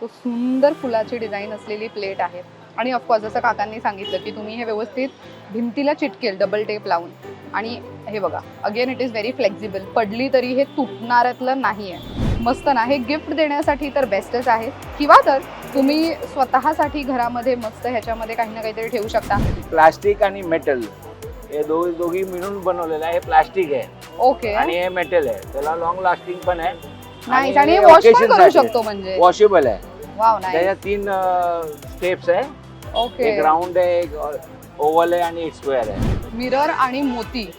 So सुंदर फुलाची design असलेली प्लेट आहे. आणि ऑफकोर्स जसं काकांनी सांगितलं की तुम्ही हे व्यवस्थित भिंतीला चिटकेल डबल टेप लावून. आणि हे बघा again it is very flexible पडली तरी हे तुटणाऱ्यातलं नाही आहे मस्त ना हे गिफ्ट देण्यासाठी तर बेस्टच आहे. किंवा तर तुम्ही स्वतःसाठी घरामध्ये मस्त ह्याच्यामध्ये काही ना काहीतरी ठेवू शकता. प्लास्टिक आणि मेटल हे दोघी दोघी मिळून बनवलेलं आहे. हे प्लास्टिक आहे. ओके आणि हे मेटल आहे. त्याला लॉंग लास्टिंग पण आहे. नाही आणि वॉश करू शकतो म्हणजे. वॉशेबल आहे. वाव तीन स्टेप्स आहे ओके एक राऊंड आहे एक ओव्हल आहे आणि एक स्क्वेअर आहे मिरर आणि मोती.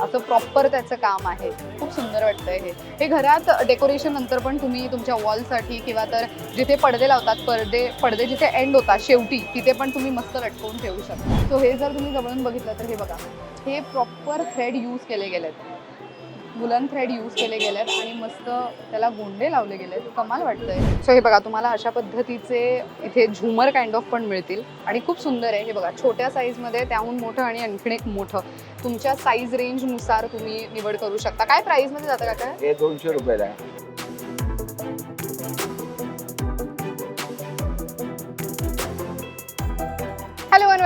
असं प्रॉपर त्याचं काम आहे. खूप सुंदर वाटतंय हे. हे घरात डेकोरेशन नंतर पण तुम्ही तुमच्या वॉलसाठी किंवा तर जिथे पडदे लावतात पडदे पडदे जिथे एंड होतात शेवटी तिथे पण तुम्ही मस्त लटकवून ठेवू शकता. सो हे जर तुम्ही जवळून बघितलं तर हे बघा. हे प्रॉपर थ्रेड यूज केले गेलेत. वुलन थ्रेड यूज केले गेलेत आणि मस्त त्याला गोंडे लावले गेलेत. कमाल वाटतंय. सो हे बघा तुम्हाला अशा पद्धतीचे इथे झुमर काइंड ऑफ पण मिळतील. आणि खूप सुंदर आहे. हे बघा छोट्या साईजमध्ये त्याहून मोठं आणि आणखीन एक मोठं. तुमच्या साईज रेंजनुसार तुम्ही निवड करू शकता. काय प्राईसमध्ये जातं का काय हे दोनशे रुपयाला आहे.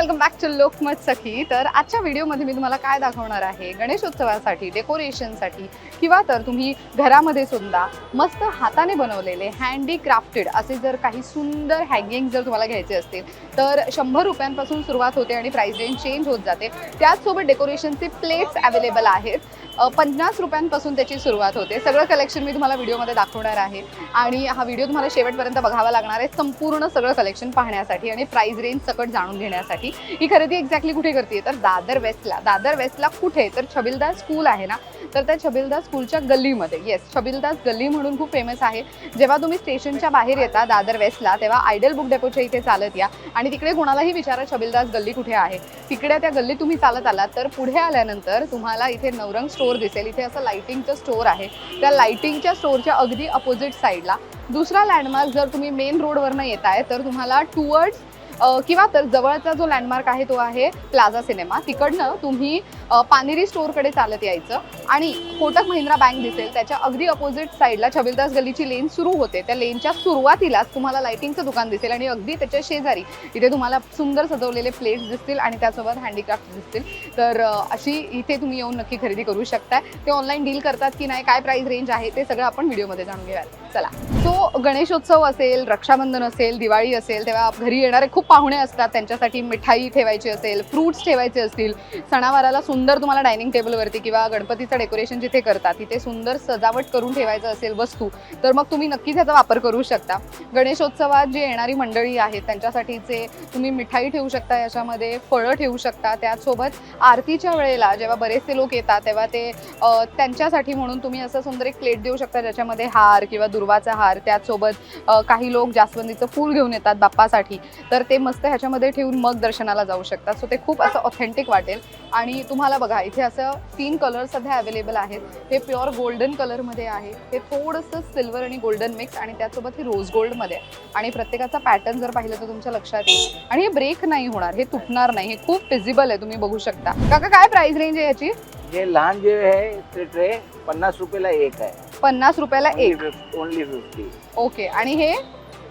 Welcome back to Lokmat Sakhi. तर आजच्या व्हिडिओमध्ये मी तुम्हाला काय दाखवणार आहे? गणेशोत्सवासाठी डेकोरेशनसाठी किंवा तर तुम्ही घरामध्ये सुद्धा मस्त हाताने बनवलेले हँडीक्राफ्टेड असे जर काही सुंदर हँगिंग जर तुम्हाला घ्यायचे असतील तर शंभर रुपयांपासून सुरुवात होते आणि प्राईस रेंज चेंज होत जाते. त्याचसोबत डेकोरेशनचे प्लेट्स अवेलेबल आहेत. पन्नास रुपयांपासून त्याची सुरुवात होते. सगळं कलेक्शन मी तुम्हाला व्हिडिओमध्ये दाखवणार आहे. आणि हा व्हिडिओ तुम्हाला शेवटपर्यंत बघावा लागणार आहे. संपूर्ण सगळं कलेक्शन पाहण्यासाठी आणि प्राईस रेंज सकट जाणून घेण्यासाठी. ही खरेदी एक्झॅक्टली कुठे करते तर दादर वेस्टला दादर वेस्टला कुठे? तर छबिलदास स्कूल आहे ना? तर त्या छबिलदास स्कूलच्या गल्लीमध्ये. येस छबिलदास गल्ली म्हणून खूप फेमस आहे. जेव्हा तुम्ही स्टेशनच्या बाहेर येता दादर वेस्टला तेव्हा आयडल बुक डेपोच्या इथे चालत या. आणि तिकडे कोणालाही विचारा छबिलदास गल्ली कुठे आहे. तिकडे त्या गल्लीत तुम्ही चालत आलात तर पुढे आल्यानंतर तुम्हाला इथे नवरंग स्टोअर दिसेल. इथे असं लायटिंगचं स्टोअर आहे. त्या लायटिंगच्या स्टोअरच्या अगदी अपोजिट साईडला दुसरा लँडमार्क जर तुम्ही मेन रोडवरनं आहे तर तुम्हाला टुवर्ड्स किंवा तर जवळचा जो लँडमार्क आहे तो आहे प्लाझा सिनेमा तिकडनं तुम्ही पानेरी स्टोअरकडे चालत यायचं आणि कोटक महिंद्रा बँक दिसेल त्याच्या अगदी अपोजिट साईडला छबिलदास गल्लीची लेन सुरू होते. त्या लेनच्या सुरुवातीलाच तुम्हाला लाइटिंगचं दुकान दिसेल आणि अगदी त्याच्या शेजारी इथे तुम्हाला सुंदर सजवलेले प्लेट्स दिसतील आणि त्यासोबत हँडीक्राफ्ट दिसतील. तर अशी इथे तुम्ही येऊन नक्की खरेदी करू शकताय. ते ऑनलाईन डील करतात की नाही काय प्राईस रेंज आहे ते सगळं आपण व्हिडिओमध्ये जाणून घेऊयात. चला. सो गणेशोत्सव असेल रक्षाबंधन असेल दिवाळी असेल तेव्हा घरी येणारे खूप पाहुणे असतात. त्यांच्यासाठी मिठाई ठेवायची असेल फ्रुट्स ठेवायचे असतील सणावाराला सुंदर सुंदर तुम्हाला डायनिंग टेबलवरती किंवा गणपतीचं डेकोरेशन जिथे करतात तिथे सुंदर सजावट करून ठेवायचं असेल वस्तू तर मग तुम्ही नक्कीच ह्याचा वापर करू शकता. गणेशोत्सवात जे येणारी मंडळी आहेत त्यांच्यासाठीचे तुम्ही मिठाई ठेवू शकता याच्यामध्ये फळं ठेवू शकता. त्याचसोबत आरतीच्या वेळेला जेव्हा बरेचसे लोक येतात तेव्हा ते त्यांच्यासाठी म्हणून तुम्ही असं सुंदर एक प्लेट देऊ शकता ज्याच्यामध्ये हार किंवा दुर्वाचा हार त्याचसोबत काही लोक जास्वंदीचं फूल घेऊन येतात बाप्पासाठी तर ते मस्त ह्याच्यामध्ये ठेवून मग दर्शनाला जाऊ शकतात सो ते खूप असं ऑथेंटिक वाटेल. आणि तुम्हाला बघा इथे असं तीन कलर सध्या अवेलेबल आहेत. हे प्युअर गोल्डन कलरमध्ये आहे. हे थोडंसं सिल्वर आणि गोल्डन मिक्स आणि त्याचसोबत हे रोज गोल्डमध्ये आहे. आणि प्रत्येकाचा पॅटर्न जर पाहिलं तर तुमच्या लक्षात येईल. आणि हे ब्रेक नाही होणार हे तुटणार नाही हे खूप फिजिबल आहे तुम्ही बघू शकता. काका काय प्राइस रेंज आहे याची? हे लहान जे आहे ते ट्रे पन्नास रुपयाला एक आहे. पन्नास रुपयाला एक. ओनली फिफ्टी ओके आणि हे?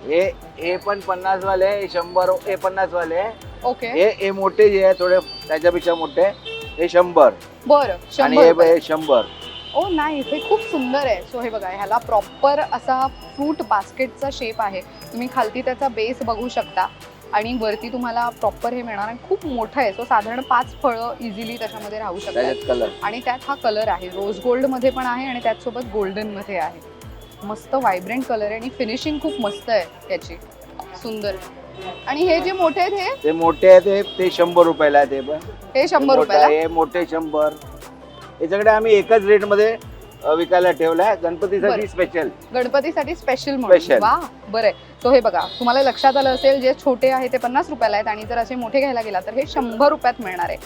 हे हे पण पन्नास वाले शंभर हे पन्नास वाले. ओके हे हे मोठे जे आहे थोडे त्याच्यापेक्षा मोठे. हे शंभर. बरं आणि हे. हे शंभर. ओ नाही हे खूप सुंदर आहे. सो हे बघा ह्याला प्रॉपर असा फ्रूट बास्केटचा शेप आहे. तुम्ही खालती त्याचा बेस बघू शकता. आणि वरती तुम्हाला प्रॉपर हे मिळणार आणि खूप मोठं आहे. सो साधारण पाच फळं इझिली त्याच्यामध्ये राहू शकतात. त्याच्यात कलर आणि त्यात हा कलर आहे. रोज गोल्डमध्ये पण आहे आणि त्याचसोबत गोल्डनमध्ये आहे. मस्त व्हायब्रंट कलर आहे आणि फिनिशिंग खूप मस्त आहे त्याची सुंदर. आणि हे जे मोठे आहेत हे? ते मोठे आहे ते ते शंभर रुपयाला आहे ते पण. हे शंभर मोठं रुपयाला? आहे, हे मोठे शंभर. सगळे आम्ही एकच रेटमध्ये अ, विकायला ठेवलाय गणपतीसाठी बरं. स्पेशल गणपतीसाठी स्पेशल म्हणून. Special. वा बरं आहे. सो हे बघा तुम्हाला लक्षात आलं असेल जे छोटे आहे ते पन्नास रुपयाला आहेत आणि जर असे मोठे घ्यायला गेला तर हे शंभर रुपयात मिळणार आहे.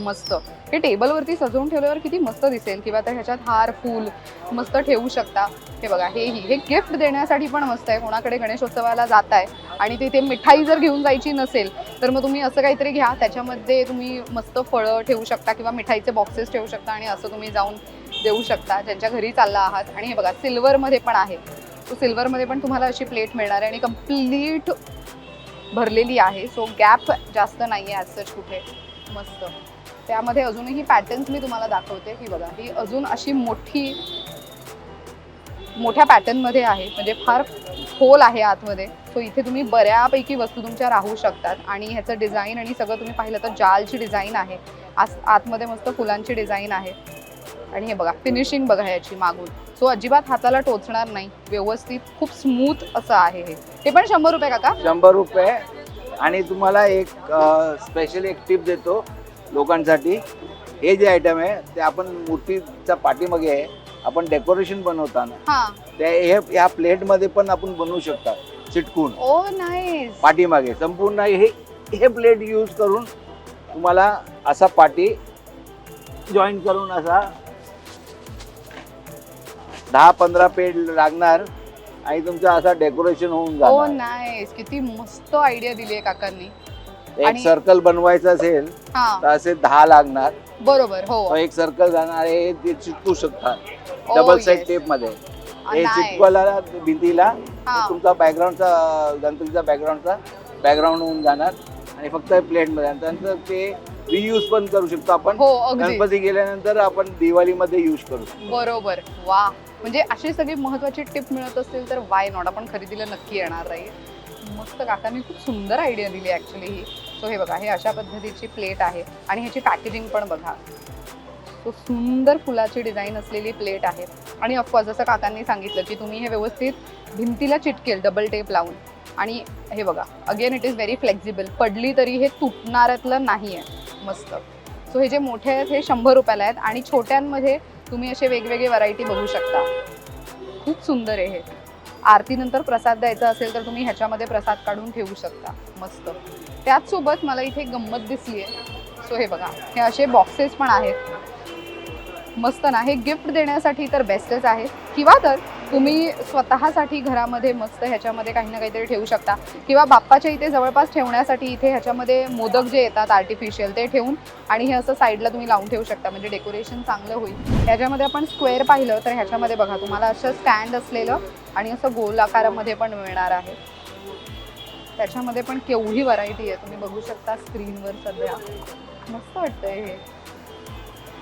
मस्त. हे टेबलवरती सजवून ठेवल्यावर किती मस्त दिसेल. किंवा तर ह्याच्यात हार फूल मस्त ठेवू शकता. हे बघा हेही हे गिफ्ट देण्यासाठी पण मस्त आहे. कोणाकडे गणेशोत्सवाला जात आहे आणि तिथे मिठाई जर घेऊन जायची नसेल तर मग तुम्ही असं काहीतरी घ्या. त्याच्यामध्ये तुम्ही मस्त फळं ठेवू शकता किंवा मिठाईचे बॉक्सेस ठेवू शकता आणि असं तुम्ही जाऊन देऊ शकता. ज्यांच्या घरी चालला आहात. आणि हे बघा सिल्वरमध्ये पण आहे. सो सिल्वरमध्ये पण तुम्हाला अशी प्लेट मिळणार आहे आणि कंप्लीट भरलेली आहे. सो गॅप जास्त नाही आहे ॲज सच कुठे. मस्त. त्यामध्ये अजूनही पॅटर्न्स मी तुम्हाला दाखवते. ही बघा ही अजून अशी मोठी मोठ्या पॅटर्नमध्ये आहे. म्हणजे फार खोल आहे आतमध्ये. सो इथे तुम्ही बऱ्यापैकी वस्तू तुमच्या राहू शकतात. आणि ह्याचं डिझाईन आणि सगळं तुम्ही पाहिलं तर जालची डिझाईन आहे. आस आतमध्ये मस्त फुलांची डिझाईन आहे. आणि हे बघा फिनिशिंग बघा याची मागून. सो अजिबात हाताला टोचणार नाही. व्यवस्थित खूप स्मूथ असं आहे हे. ते पण शंभर रुपये काका? शंभर रुपये. आणि तुम्हाला एक स्पेशल एक टिप देतो. लोकांसाठी. हे जे आयटम आहे ते आपण मूर्तीच्या पाठीमागे आहे. आपण डेकोरेशन बनवताना. हा. ते हे या प्लेटमध्ये पण आपण बनवू शकता. चिटकून. ओ नाईस पाठीमागे. संपूर्ण हे हे प्लेट यूज करून तुम्हाला असा पाठी जॉईन करून असा दहा पंधरा पेड लागणार आणि तुमचं असं डेकोरेशन होऊन ओ जाणार. नाईस किती मस्त आयडिया दिली आहे काकांनी. एक आणि- सर्कल बनवायचं असेल हा. तर असे दहा लागणार. बरोबर हो. एक सर्कल जाणार आहे ते चिटकू शकतात. Double side yes. टेपमध्ये. आ, हे. चिटकवायला भिंतीला हा. तुमचा बॅकग्राऊंडचा गणपतीचा बॅकग्राऊंडचा बॅकग्राऊंड होऊन जाणार. आणि फक्त प्लेटमध्ये. आणि त्यानंतर ते रियूज पण करू शकतो आपण. हो अगदी गणपती गेल्यानंतर आपण दिवाळीमध्ये यूज करू बरोबर. वा. म्हणजे अशी सगळी महत्वाची टिप मिळत असतील तर वाय नॉट आपण खरेदीला नक्की येणार नाही मस्त काकांनी खूप सुंदर आयडिया दिली ॲक्च्युली ही. सो हे बघा हे अशा पद्धतीची प्लेट आहे आणि ह्याची पॅकेजिंग पण बघा. सो सुंदर फुलाची डिझाईन असलेली प्लेट आहे. आणि ऑफकोर्स जसं काकांनी सांगितलं की तुम्ही हे व्यवस्थित भिंतीला चिटकेल डबल टेप लावून. आणि हे बघा again it is very flexible पडली तरी हे तुटणाऱ्यातलं नाही आहे मस्त. सो हे जे मोठे आहेत हे शंभर रुपयाला आहेत आणि छोट्यांमध्ये तुम्ही असे वेगवेगळे व्हरायटी बघू शकता. खूप सुंदर आहे हे. आरतीनंतर प्रसाद द्यायचा असेल तर तुम्ही ह्याच्यामध्ये प्रसाद काढून ठेवू शकता. मस्त. त्याचसोबत मला इथे गंमत दिसली आहे सो हे बघा हे असे बॉक्सेस पण आहेत. मस्त ना. हे गिफ्ट देण्यासाठी तर बेस्टच आहे. किंवा तर तुम्ही स्वतःसाठी घरामध्ये मस्त ह्याच्यामध्ये काही ना काहीतरी ठेवू शकता. किंवा बाप्पाच्या इथे जवळपास ठेवण्यासाठी इथे ह्याच्यामध्ये मोदक जे येतात आर्टिफिशियल ते ठेवून आणि हे असं साईडला तुम्ही लावून ठेवू शकता. म्हणजे डेकोरेशन चांगलं होईल. ह्याच्यामध्ये आपण स्क्वेअर पाहिलं तर ह्याच्यामध्ये बघा तुम्हाला असं स्टँड असलेलं आणि असं गोल आकारामध्ये पण मिळणार आहे. त्याच्यामध्ये पण केवढी व्हरायटी आहे. तुम्ही बघू शकता स्क्रीनवर सध्या. मस्त वाटतंय हे.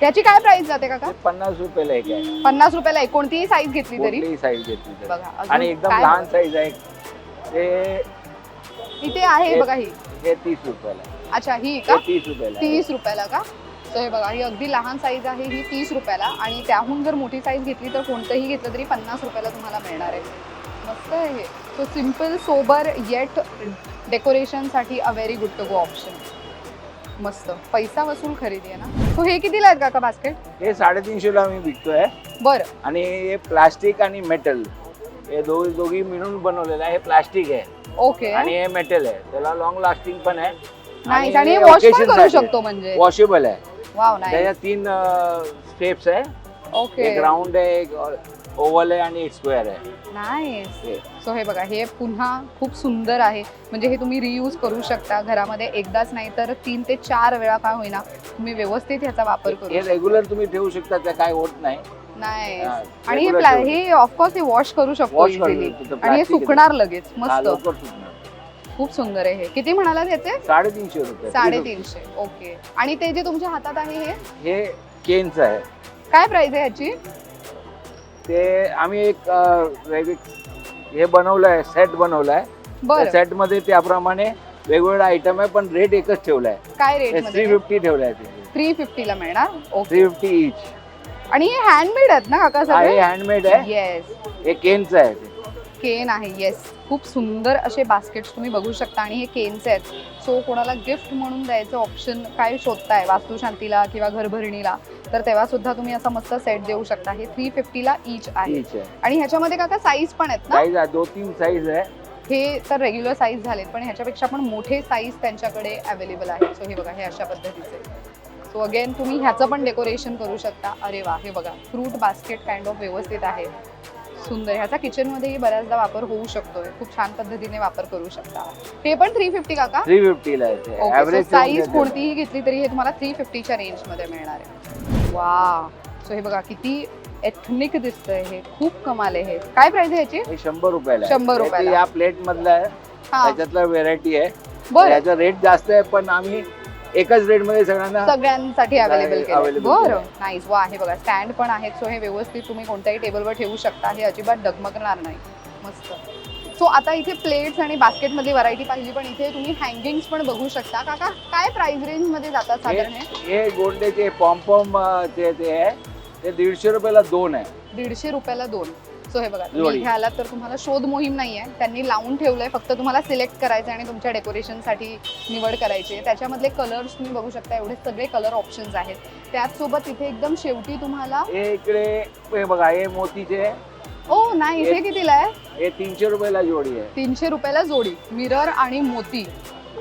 याची काय प्राइस जाते काका? पन्नास रुपयाला एक आहे. पन्नास रुपयाला आहे कोणतीही साईज घेतली तरी? कुठलीही साईज घेतली तर. बघा अजून आणि एकदम काय लहान? साईज आहे. ते इथे आहे बघा ही. हे तीस रुपयाला आहे. अच्छा ही हे का? तीस रुपयाला आहे. तीस रुपयाला का? तर हे बघा ही अगदी लहान साईज आहे ही तीस रुपयाला. आणि त्याहून जर मोठी साईज घेतली तर कोणतंही घेतलं तरी पन्नास रुपयाला तुम्हाला मिळणार आहे. मस्त आहे हे. सो सिंपल सोबर येट डेकोरेशनसाठी a very good to go option मस्त. पैसा वसूल खरेदी आहे ना? सो हे कितीला आहेत काका बास्केट हे साडेतीनशेला मी विकतोय. बरं. आणि हे प्लास्टिक आणि मेटल हे दोघी दोघी मिळून बनवलेलं आहे. हे प्लास्टिक आहे. ओके आणि हे मेटल आहे. त्याला लॉंग लास्टिंग पण आहे. नाही आणि वॉश पण करू शकतो म्हणजे. वॉशेबल आहे. वाव नाही त्याच्या तीन स्टेप्स आहे. ओके एक राऊंड आहे एक ओव्हल आहे आणि एक स्क्वेअर आहे. नाईस हे. सो हे बघा हे पुन्हा खूप सुंदर आहे. म्हणजे हे तुम्ही रियूज करू शकता. घरामध्ये एकदाच नाही तर तीन ते चार वेळा काय होईना तुम्ही व्यवस्थित ह्याचा वापर करू हे शकता. रेग्युलर तुम्ही ठेवू शकता त्या काय होत नाही. नाही हा, आणि हे regular प्ला- ठेवू हे ऑफकोर्स हे वॉश करू शकतो Wash करू इझिली शकतो. आणि हे Plastic आहे. सुकणार लगेच. हा, मस्त. लवकर. खूप सुंदर आहे हे. किती म्हणाला त्याचे साडेतीनशे रुपये साडेतीनशे. ओके आणि ते जे तुमच्या हातात आहे हे? हे केनचं आहे. काय प्राइस आहे ह्याची? ते आम्ही एक अं, वेगळी हे बनवलंय सेट बनवलाय. त्या बरं. सेटमध्ये त्याप्रमाणे वेगवेगळा आयटम आहे पण रेट एकच ठेवलाय. काय रेट थ्री मध्ये? फिफ्टी ठेवलाय थ्री फिफ्टीला मिळणार? ओके थ्री फिफ्टी इच आणि हे हँडमेड आहेत ना काका हे सगळे हँडमेड आहे. येस हे केनचं आहे ते. केन आहे येस खूप सुंदर असे बास्केट्स तुम्ही बघू शकता आणि हे केनचे आहेत. सो कोणाला गिफ्ट म्हणून द्यायचं ऑप्शन काय शोधताय? वास्तुशांतीला किंवा घरभरणीला? तर तेव्हा सुद्धा तुम्ही असा मस्त सेट देऊ शकता. हे थ्री फिफ्टीला इच आहे. आणि ह्याच्यामध्ये काका साईज पण आहेत ना? साईज आहे तीन साईज आहे. हे तर रेग्युलर साईज झालेत पण ह्याच्यापेक्षा पण मोठे साईज त्यांच्याकडे अवेलेबल आहे सो हे बघा हे अशा पद्धतीचे. सो अगेन तुम्ही ह्याचं पण डेकोरेशन करू शकता. अरे वा हे बघा फ्रूट बास्केट काइंड ऑफ व्यवस्थित आहे. सुंदर. ह्याचा किचनमध्येही बऱ्याचदा वापर होऊ शकतोय. खूप छान पद्धतीने वापर करू शकता. हे पण थ्री फिफ्टी काका? थ्री फिफ्टीला आहे ऍव्हरेज साईज कोणतीही घेतली तरी हे तुम्हाला थ्री फिफ्टीच्या रेंजमध्ये मिळणार आहे. वा सो हे बघा किती एथनिक दिसतंय हे. खूप कमाल आहे हे. काय प्राइस आहे याची? शंभर रुपयाला. शंभर हे रुपयाला. या प्लेट मधलं आहे. हा. त्याच्यातला व्हेरायटी आहे. बरं. याचा रेट जास्त आहे पण आम्ही एकच रेटमध्ये सगळ्यांना सगळ्यांसाठी अवेलेबल बरं. नाईस वा आहे बघा स्टँड पण आहेत. सो हे व्यवस्थित तुम्ही कोणत्याही टेबलवर ठेवू शकता. हे अजिबात डगमगणार नाही. मस्त. सो आता इथे प्लेट्स आणि बास्केटमध्ये व्हरायटी पाहिली पण इथे तुम्ही हँगिंग्स पण बघू शकता. काका काय प्राइस रेंजमध्ये जातात साधारण हे? हे गोंडेचे पॉम्पॉम जे ते आहे ते दीडशे रुपयाला दोन आहे. दीडशे रुपयाला दोन. सो हे बघा. तुम्ही इथे आलात तर तुम्हाला शोध मोहीम नाहीये त्यांनी लावून ठेवलंय फक्त तुम्हाला सिलेक्ट करायचं आणि तुमच्या डेकोरेशनसाठी निवड करायची आहे. त्याच्यामधले कलर्स तुम्ही बघू शकता एवढे सगळे कलर ऑप्शन्स आहेत. त्याचसोबत इथे एकदम शेवटी तुम्हाला हे इकडे हे बघा हे मोतीचे. ओ नाही हे कितीला आहे? हे तीनशे रुपयाला जोडी आहे. तीनशे रुपयाला जोडी मिरर आणि मोती.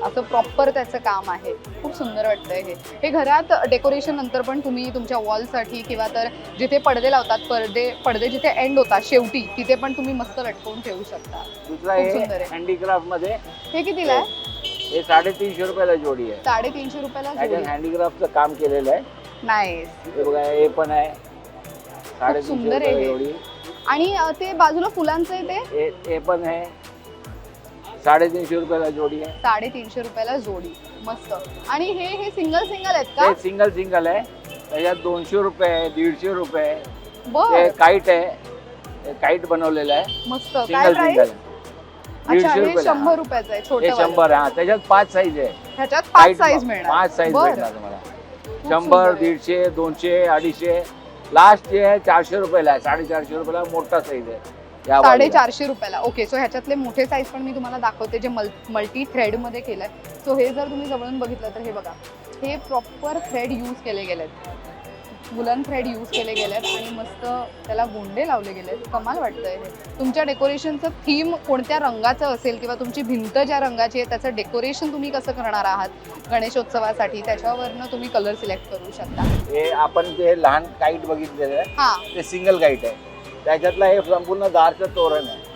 असं प्रॉपर त्याचं काम आहे. खूप सुंदर वाटतंय हे. हे घरात डेकोरेशन नंतर पण तुम्ही तुमच्या वॉलसाठी किंवा तर जिथे पडदे लावतात पडदे पडदे जिथे एंड होतात शेवटी तिथे पण तुम्ही मस्त लटकवून ठेवू शकता. दुसरा खूप हे सुंदर आहे. हँडीक्राफ्टमध्ये हे कितीला आहे? हे साडेतीनशे रुपयाला जोडी आहे. साडेतीनशे रुपयाला त्याच्यात जोडी हँडीक्राफ्टचं काम केलेलं आहे. नाही हे बघा हे पण आहे. साडेतीनशे सुंदर आहे रुपयाला हे. जोडी. आणि अं, ते बाजूला फुलांचं आहे ते? हे हे पण आहे. साडेतीनशे रुपयाला जोडी आहे. साडेतीनशे रुपयाला जोडी. मस्त. आणि हे हे सिंगल सिंगल आहेत का? हे सिंगल सिंगल आहे. त्याच्यात दोनशे रुपये आहे दीडशे रुपये आहे. बर. हे काईट आहे. काईट बनवलेलं आहे. मस्त. काय सिंगल प्राइस सिंगल अच्छा दीडशे हे रुपयाला. शंभर रुपयाचं आहे हे छोटं शंभर हा त्याच्यात पाच साईज आहे. ह्याच्यात पाच साईज मिळणार. पाच साईज बरं. भेटणार तुम्हाला. शंभर आहे. दीडशे दोनशे अडीचशे. लास्ट जे आहे चारशे रुपयाला आहे. साडेचारशे रुपयाला मोठा साईज आहे. या बाजूला. साडेचारशे रुपयाला. ओके सो ह्याच्यातले मोठे साईज पण मी तुम्हाला दाखवते जे मल्टी थ्रेडमध्ये केलंय. सो हे जर तुम्ही जवळून बघितलं तर हे बघा. हे प्रॉपर थ्रेड यूज केले गेलेत. वुलन थ्रेड यूज केले गेलेत आणि मस्त त्याला गोंडे लावले गेलेत. कमाल वाटतंय हे. तुमच्या डेकोरेशनचं थीम कोणत्या रंगाचं असेल किंवा तुमची भिंत ज्या रंगाची आहे त्याचं डेकोरेशन तुम्ही कसं करणार आहात गणेशोत्सवासाठी त्याच्यावरनं तुम्ही कलर सिलेक्ट करू शकता. हे आपण ते लहान काईट बघितलेलं आहे हां. ते सिंगल काईट आहे. त्याच्यातला हे संपूर्ण दारचं तोरण आहे.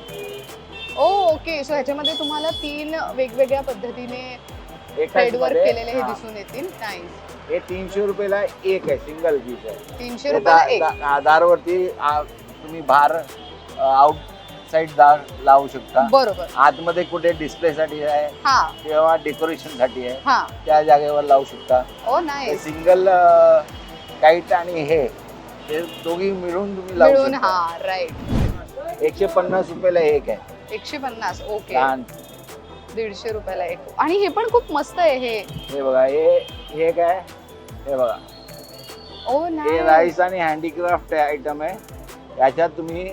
ओ ओके सो ह्याच्यामध्ये तुम्हाला तीन वेगवेगळ्या पद्धतीने एकाच थ्रेड वर्क मध्ये- केलेले हे हा. दिसून येतील. नाईस हे तीनशे रुपयाला एक आहे सिंगल पीस आहे. तीनशे ते रुपयाला दा- एक. दा- हा, दारवरती आ, तुम्ही बाहेर आउट साईड दार लावू शकता. बरोबर. आतमध्ये कुठे डिस्प्ले साठी आहे हा. किंवा डेकोरेशनसाठी आहे हा. त्या जागेवर लावू शकता. ओ हे नाईस सिंगल काईट आणि हे हे दोघी मिळून तुम्ही लावू मिळून शकता. हा राईट एकशे पन्नास रुपयाला एक आहे. एकशे पन्नास ओके लहान. दीडशे रुपयाला एक. आणि हे पण खूप मस्त आहे हे. हे बघा हे हे काय? हे बघा. ओ हे नाही राईस आणि हँडीक्राफ्ट आयटम आहे. याच्यात तुम्ही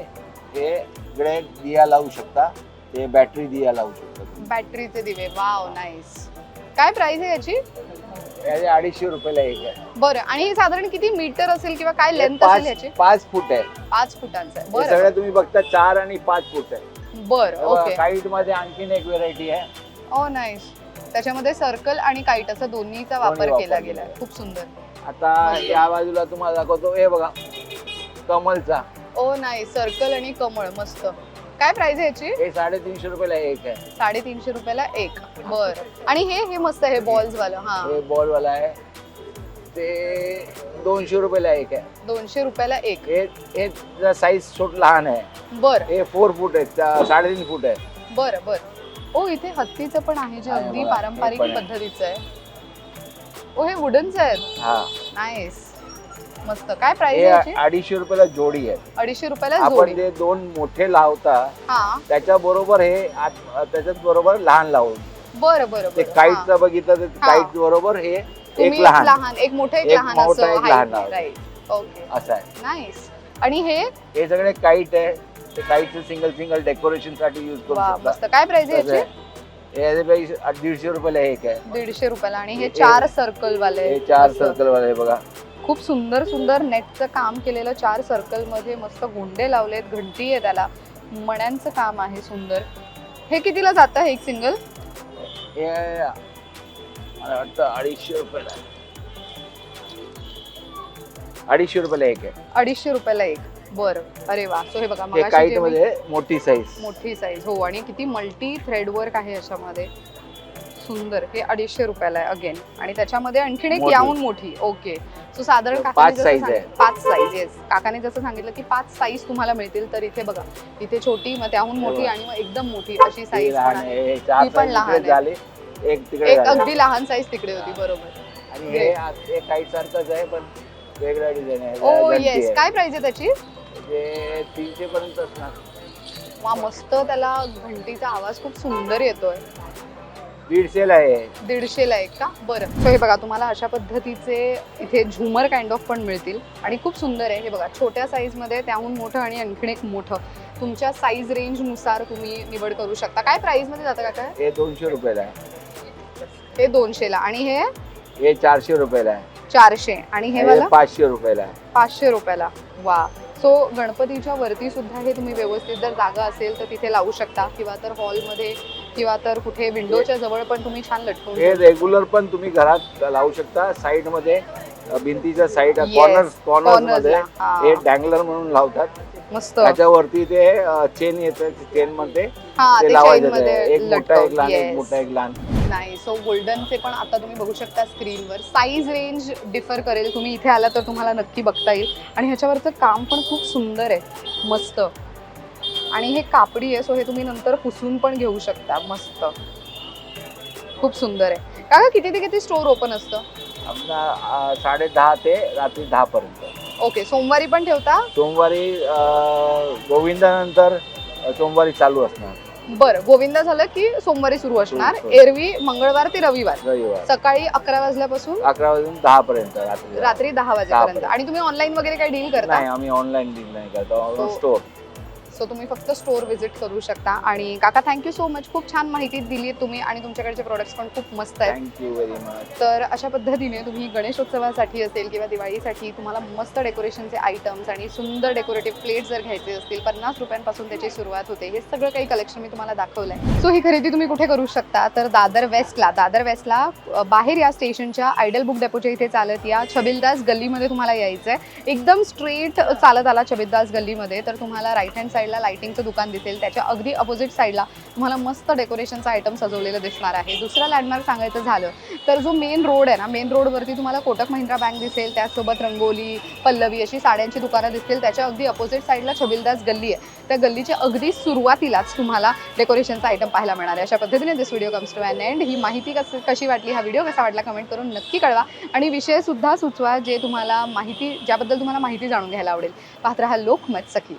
हे इकडे दिया लावू शकता. ते बॅटरी दिया लावू शकता तुम्ही. बॅटरीचे दिवे. वाव नाईस काय प्राइस आहे याची? याचे अडीचशे रुपयाला एक आहे. बरं आणि हे साधारण किती मीटर असेल किंवा काय लेंथ असेल याची? पाच पाच फूट आहे. पाच फुटांचं आहे. हे बरं. सगळं तुम्ही बघता चार आणि पाच फूट आहे. बरं ओके. काईटमध्ये आणखीन एक व्हेरायटी आहे. ओ नाईस त्याच्यामध्ये सर्कल आणि काईट असं दोन्हीचा दोन्ही वापर केला गेला. खूप सुंदर. आता. या बाजूला तुम्हाला दाखवतो. हे बघा कमलचा. ओ नाही सर्कल आणि कमळ मस्त. काय प्राइस आहे याची? हे साडेतीनशे रुपयाला एक आहे. साडेतीनशे रुपयाला एक. बर. आणि हे हे मस्त आहे बॉल्स वालं हा. हे बॉल वाला आहे. ते दोनशे रुपयाला एक आहे. दोनशे रुपयाला एक. हे हे साईज छोट लहान आहे. बर. हे फोर फूट आहे साडेतीन फूट आहे. बर बर. ओ इथे हत्तीचं पण आहे जे आहे अगदी बघा, पारंपरिक पण आहे. पद्धतीचं आहे. ओ हे वुडनच आहेत? हा. नाईस मस्त. काय प्राइस हे आहे याची? अडीचशे रुपयाला जोडी आहे. अडीचशे रुपयाला आपण जोडी. जे दोन मोठे लावता हा. त्याच्या बरोबर हे त्याच्यात बरोबर लहान लावून. बरं बरं ते बरं हा. काईटचं बघितलं तर हा. काईट बरोबर हे तुम्ही एक लहान. लहान एक मोठं एक एक लहान मोठं, असं एक लहान. राईट ओके असं आहे. नाईस आणि हे? हे सगळे काईट आहे. ते काईटचं सिंगल सिंगल डेकोरेशनसाठी युज करू वा शकता. मस्त. काय प्राइस आहे याची? आहे. दीडशे रुपयाला एक आहे. दीडशे रुपयाला. आणि हे हे- चार सर्कल वाले. हे चार. सर्कल वाले आहे बघा. खूप सुंदर सुंदर नेटचं काम केलेलं चार सर्कलमध्ये मस्त गोंडे लावलेत घंटी आहे त्याला. मण्यांचं काम आहे सुंदर. हे कितीला जातं हे एक सिंगल हे मला वाटतं अडीचशे रुपयाला. आहे. अडीचशे रुपयाला एक आहे. अडीचशे रुपयाला एक. बरं. अरे वा. सो हे बघा मगाशी काईट जे मी- मध्ये मोठी साईज मोठी साईज हो आणि किती मल्टी थ्रेड वर्क आहे याच्यामध्ये सुंदर हे अडीचशे रुपयाला आहे अगेन आणि त्याच्यामध्ये आणखीन एक मोठी. याहून मोठी. ओके सो साधारण पाच काकाने जसं आहे. सांगितलं- पाच साईज येस काकाने जसं सांगितलं की पाच साईज तुम्हाला मिळतील तर इथे बघा. इथे छोटी मग त्याहून मोठी बघा. आणि मग एकदम मोठी अशी ती साईज लहान आहे. हे चार पण size लहान इकडे आहे. झाली. एक तिकडे एक झाली. अगदी लहान साईज तिकडे होती बरोबर. आणि हे आज- हे काही सारखंच आहे पण वेगळ्या डिझाईन आहे. ओ घंटी येस आहे. काय प्राइस आहे त्याची? ते तीनशे पर्यंत असणार वा मस्त त्याला घंटीचा आवाज खूप सुंदर येतोय. दीडशेला आहे. दीडशेला एक का? बरं. सो हे बघा तुम्हाला अशा पद्धतीचे इथे झुमर काइंड ऑफ पण मिळतील. आणि खूप सुंदर आहे. हे बघा छोट्या साईजमध्ये त्याहून मोठं आणि आणखीन एक मोठं. तुमच्या साईज रेंजनुसार तुम्ही निवड करू शकता. काय प्राईसमध्ये जातं का काय हे दोनशे रुपयाला आहे. हे दोनशेला. आणि हे? हे चारशे रुपयाला आहे. चारशे. आणि हे हे मला पाचशे रुपयाला आहे. पाचशे रुपयाला. वा. सो गणपतीच्या वरती सुद्धा हे तुम्ही व्यवस्थित जर जागा असेल तर तिथे लावू शकता. किंवा तर हॉलमध्ये किंवा तर कुठे विंडोच्या जवळ पण तुम्ही छान लटकवून हे रेग्युलर पण तुम्ही घरात लावू शकता साईडमध्ये भिंतीच्या side Yes, corner corner corners मध्ये ला. हा. हे डँगलर म्हणून लावतात मस्त त्याच्यावरती ते चेन येतं चेन मध्ये हा ते ते लावायचं chain मध्ये ते. एक मोठा एक लटकव. लहान एक Yes. मोठा एक लहान नाही सो गोल्डनचे पण आता तुम्ही बघू शकता स्क्रीनवर साईज रेंज डिफर करेल तुम्ही इथे आला तर तुम्हाला नक्की बघता येईल आणि ह्याच्यावरचं काम पण खूप सुंदर आहे मस्त आणि हे कापडी आहे सो हे तुम्ही नंतर पुसून पण घेऊ शकता मस्त. खूप सुंदर आहे. का किती ते किती स्टोर ओपन असतं? आपला साडे दहा ते रात्री दहा पर्यंत ओके सोमवारी पण ठेवता? सोमवारी गोविंदानंतर सोमवारी चालू असणार. बरं गोविंदा झालं की सोमवारी सुरू असणार. एरवी मंगळवार ते रविवार. सकाळी अकरा वाजल्यापासून? अकरा वाजून दहा. पर्यंत रात्री दहा वाजेपर्यंत. पर्यंत. आणि तुम्ही ऑनलाईन वगैरे काही डील करता? आम्ही ऑनलाईन डील नाही करतो. हो. स्टोर सो तुम्ही फक्त स्टोअर व्हिजिट करू शकता. आणि काका थँक्यू सो मच खूप छान माहिती दिली तुम्ही आणि तुमच्याकडचे प्रोडक्ट्स पण खूप मस्त आहेत. थँक्यू व्हेरी मच तर अशा पद्धतीने तुम्ही गणेशोत्सवासाठी असेल किंवा दिवाळीसाठी तुम्हाला मस्त डेकोरेशनचे आयटम्स आणि सुंदर डेकोरेटिव्ह प्लेट्स जर घ्यायचे असतील पन्नास रुपयांपासून त्याची सुरुवात होते. हे सगळं काही कलेक्शन मी तुम्हाला दाखवलं आहे सो ही खरेदी तुम्ही कुठे करू शकता? तर दादर वेस्टला दादर वेस्टला बाहेर या स्टेशनच्या आयडल बुक डेपोच्या इथे चालत या. छबिलदास गल्लीमध्ये तुम्हाला यायचं आहे एकदम स्ट्रेट चालत आला छबिलदास गल्लीमध्ये. तर तुम्हाला राईट हँड साईडला लाइटिंगचं दुकान दिसेल. त्याच्या अगदी अपोजिट साईडला तुम्हाला मस्त डेकोरेशनचं आयटम सजवलेलं दिसणार आहे. दुसरा लँडमार्क सांगायचं झालं तर जो मेन रोड आहे ना मेन रोडवरती तुम्हाला कोटक महिंद्रा बँक दिसेल त्याचसोबत रंगोली पल्लवी अशी साड्यांची दुकानं दिसतील. त्याच्या अगदी अपोजिट साईडला छबिलदास गल्ली आहे. त्या गल्लीच्या अगदी सुरुवातीलाच तुम्हाला डेकोरेशनचा आयटम पाहायला मिळणार आहे. अशा पद्धतीने this video comes to an end ही माहिती कस कशी वाटली हा व्हिडिओ कसा वाटला कमेंट करून नक्की कळवा. आणि विषय सुद्धा सुचवा जे तुम्हाला माहिती ज्याबद्दल तुम्हाला माहिती जाणून घ्यायला आवडेल. पात्र हा लोकमत सखी.